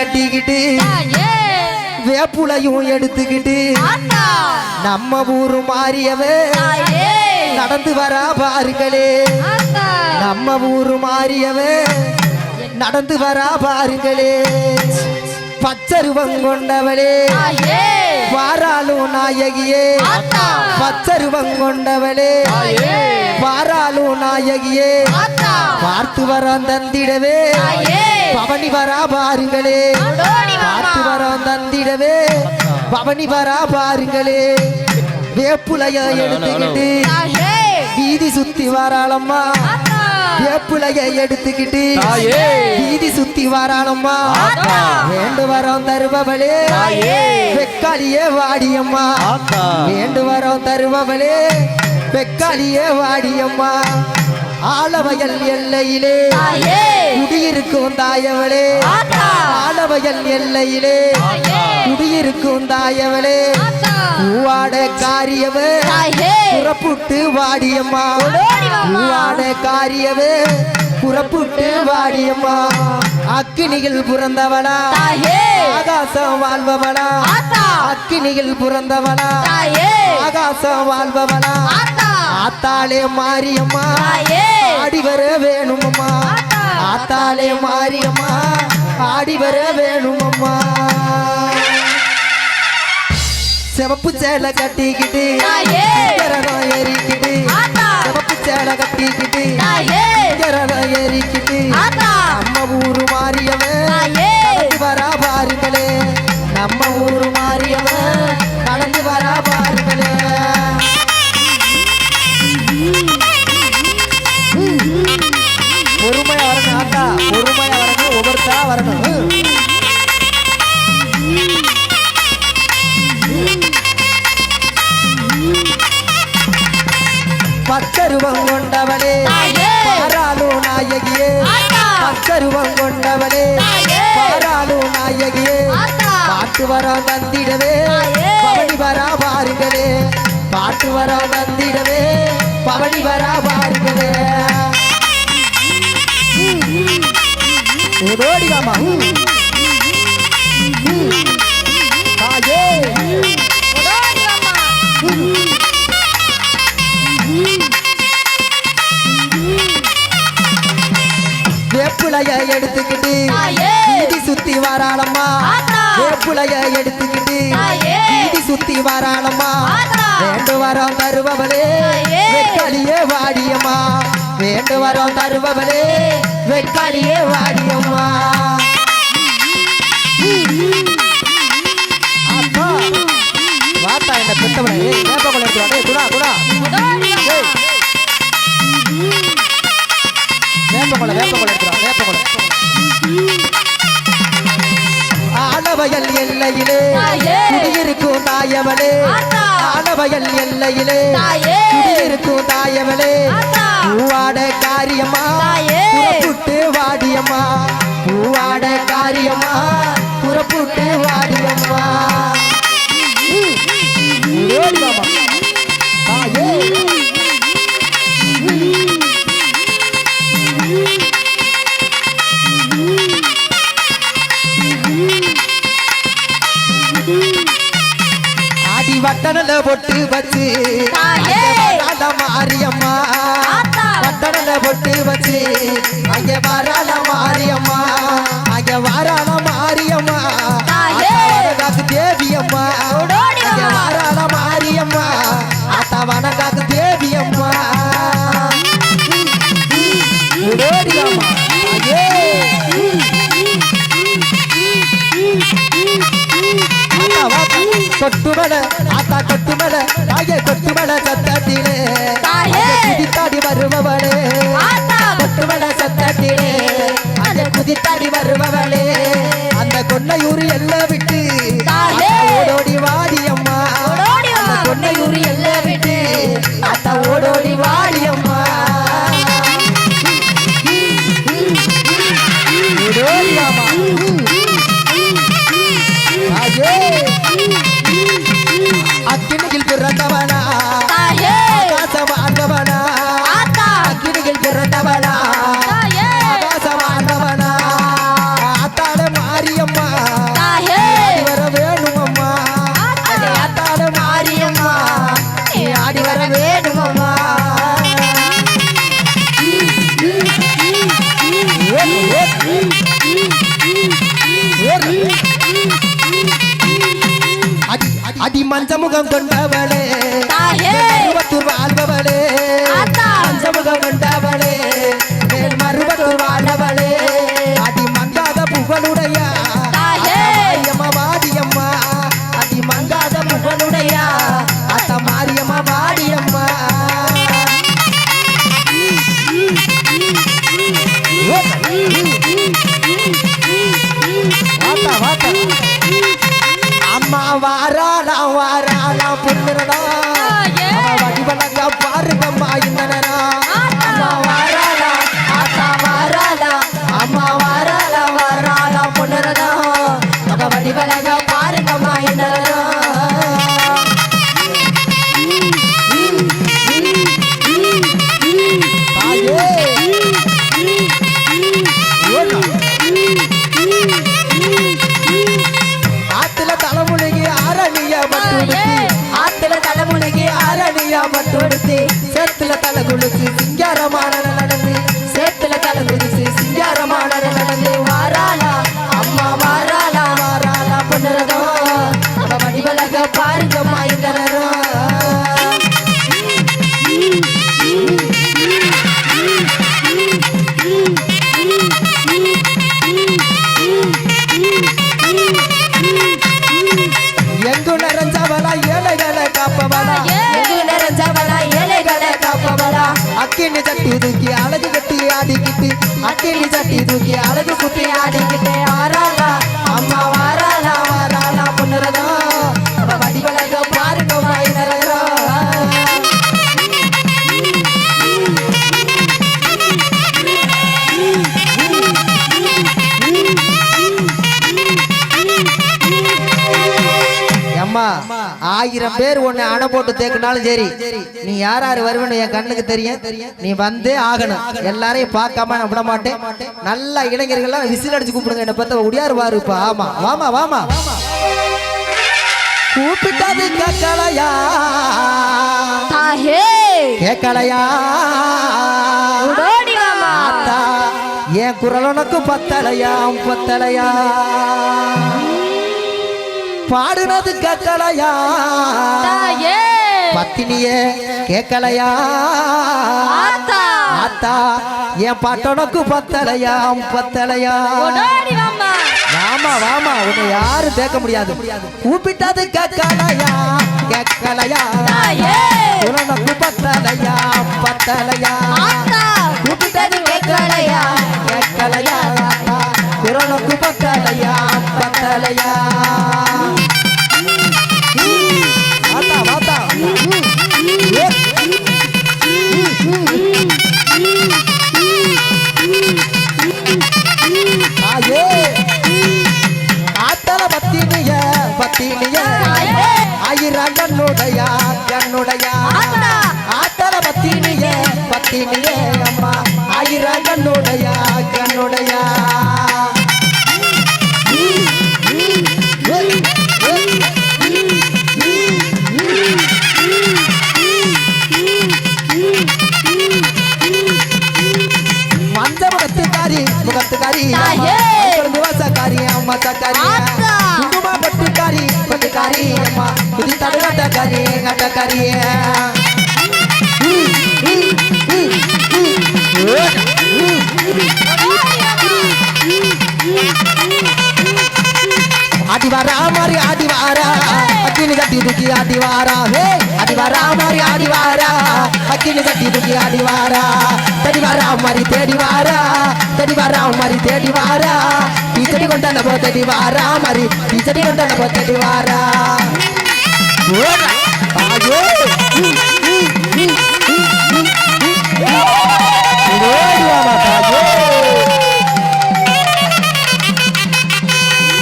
கட்டிக்கிட்டு வேப்புலையும் எடுத்துக்கிட்டு நம்ம ஊரு மாறியவே நடந்து வரா பாருங்களே. நம்ம ஊரு மாறியவே நடந்து வரா பாருங்களே. பச்சருவம் கொண்டவளே. வாராளும் நாயகியே. ஆத்தா. பச்சருவம் கொண்டவளே. வாராளும் நாயகியே. பார்த்து வரம் தந்திடவே. பவனி வரா பாருங்களே. பார்த்து வரம் தந்திடவே. பவனி வரா பாருங்களே. வேப்புலைய எடுத்துக்கிட்டு வீதி சுத்தி வராளம்மா. வேப்புலைய எடுத்துக்கிட்டு. வீதி சுத்தி வராளம்மா. வேண்டு வரம் தருபவளே. தாயே. வெக்காளியே வாடியம்மா. வேண்டு வரம் தருபவளே. வெக்காளியே வாடியம்மா. ஆலவயல் எல்லையிலே. குடியிருக்கும் தாயவளே. ஆலவயல் எல்லையிலே. குடியிருக்கும் தாயவளே. பூவாட காரியவே. புறப்புட்டு வாடியம்மா. பூவாட காரியவே. புறப்புட்டு வாடியம்மா. அக்கினியில் பிறந்தவளா. ஆகாசம் வாழ்பவளா. அக்கினியில் பிறந்தவளா. ஆகாசம் வாழ்பவளா. ஆத்தா. ஆத்தாளே மாரியம்மா. ஆடி வர வேணுமம்மா. ஆத்தா. ஆத்தாளே மாரியம்மா. ஆடி வர வேணுமம்மா. சிவப்பு சேலை கட்டிக்கிட்டு ஏறிக்கிட்டு ஆத்தா. சிவப்பு சேலை கட்டிக்கிட்டு ஏறிக்கிட்டு ஆத்தா. நம்ம ஊரு நடந்து வரா பாருங்களே. நம்ம ஊரு மாரியவன் நடந்து வரா பாருங்களே. பொறுமையா வரணும் ஆத்தா. பொறுமையா வரணும் ஒவ்வொருத்தரா வரணும். வர தந்திடவே தாயே. பவனி வரா பாருங்களே. பாட்டு வர தந்திடவே பவனி வரா பாருங்களே. ஓடோடி வாமா தாயே ஓடோடி வாமா வேப்புலைய எடுத்துக்கிட்டு சுத்தி வராளம்மா. வேப்புலைய எடுத்துக்கிட்டு. வீதி சுத்தி வராளம்மா. ஆத்தா. வேண்டு வரம் தருபவளே. வெக்காளியே வாடியம்மா. வேண்டு வரம் தருபவளே. வெக்காளியே வாடியம்மா. அப்பா. வாத்தா என்ன பெத்தவளே ஏய் வேப்பக்குள்ள எடுத்து வா டேய் குடா. வாமா ஏய். வேப்பக்குள்ள ஆலவயல் எல்லையிலே. குடியிருக்கும் தாயவளே ஆத்தா. ஆலவயல் எல்லையிலே. குடியிருக்கும் தாயவளே. பூவாட காரியம்மா தாயே. புறப்புட்டு வாடியம்மா பூவாட காரியம்மா புறப்புட்டு வாடியம்மா வச்சு. வரால மாரியம்மா. வட்டனல பொட்டு வச்சு அங்கே வரால மாரியம்மா அங்கே வரால மாரியம்மா. வனகாக்கு தேவியம்மா அங்கே. வரால மாரியம்மா ஆத்தா வனகாக்கு தேவியம்மா. ஆத்தா தாயே கொட்டுமல சத்தத்திலே. அங்கே குதித்தாடி வருபவளே. கொட்டுமல சத்தத்திலே அங்கே குதித்தாடி வருபவளே அந்த கொன்னையூர் எல்லாம் விட்டு ஓடோடி வாடியம்மா ஓடோடி வா. அந்த கொன்னையூர் எல்லாம் விட்டு ஆத்தா ஓடோடி வாடியம்மா ஓடோடி வாமா தாயே മഞ്ചമുഖം കൊണ്ടവളെ வடிவலங்க பாருங்கம்மா இன்னனரா ஆத்துல தலைமுழுகி அரணியா மட்டும் ஆத்துல தலைமுழுகி அரணியா மட்டும் தூக்கி அழகு குத்தி ஆடிக்கிட்டே ஆறாளா? அம்மா வாராளா வாராளா பொண்ணுறதா? அவ வடிவழக பாருங்க வாயினரா அம்மா ஆயிரம் பேர் உன்னை அணை போட்டு தேக்கினாலும் சரி நீ யார் யார் வருவன்னு என் கண்ணுக்கு தெரியும். நீ வந்தே ஆகணும். எல்லாரையும் பார்க்காம நான் விட மாட்டேன். நல்ல இளைஞர்கள்லாம் விசில் அடிச்சு கூப்பிடுங்க என்னை பத்த உடியாரு வாருப்பா ஆமா. வாமா வாமா. கூப்பிட்டது கேட்கலையா கேட்கலையா என் குரல் உனக்கு பத்தலையா? பத்தலையா? பாடுனது கேட்கலையா? பத்தினியே கேட்கலையா? ஆத்தா. என் பாட்டனுக்கு பத்தலையா? பத்தலையா? வாமா வாமா உன்னை யாரும் கேட்க முடியாது. கூப்பிட்டது கேட்கலையா? கேட்கலையா? உனக்கு பத்தலையா? பத்தலையா? கூப்பிட்டது கேட்கலையா? கேட்கலையா? கட்டக்காரி அடிவாரா மாறி அடிவாரா அக்கினி கட்டி தூக்கி அடிவாரா ஹே அடிவாரா மாறி அடிவாரா அக்கினி கட்டி தூக்கி அடிவாரா தடிவாரா மாறி தேடிவாரா தடிவாரா மாறி தேடிவாரா. பீச்சடி கொண்ட கொண்டாட போ தேடி மாறி பீச்சடி கொண்ட போ தடிவாரா. தாயே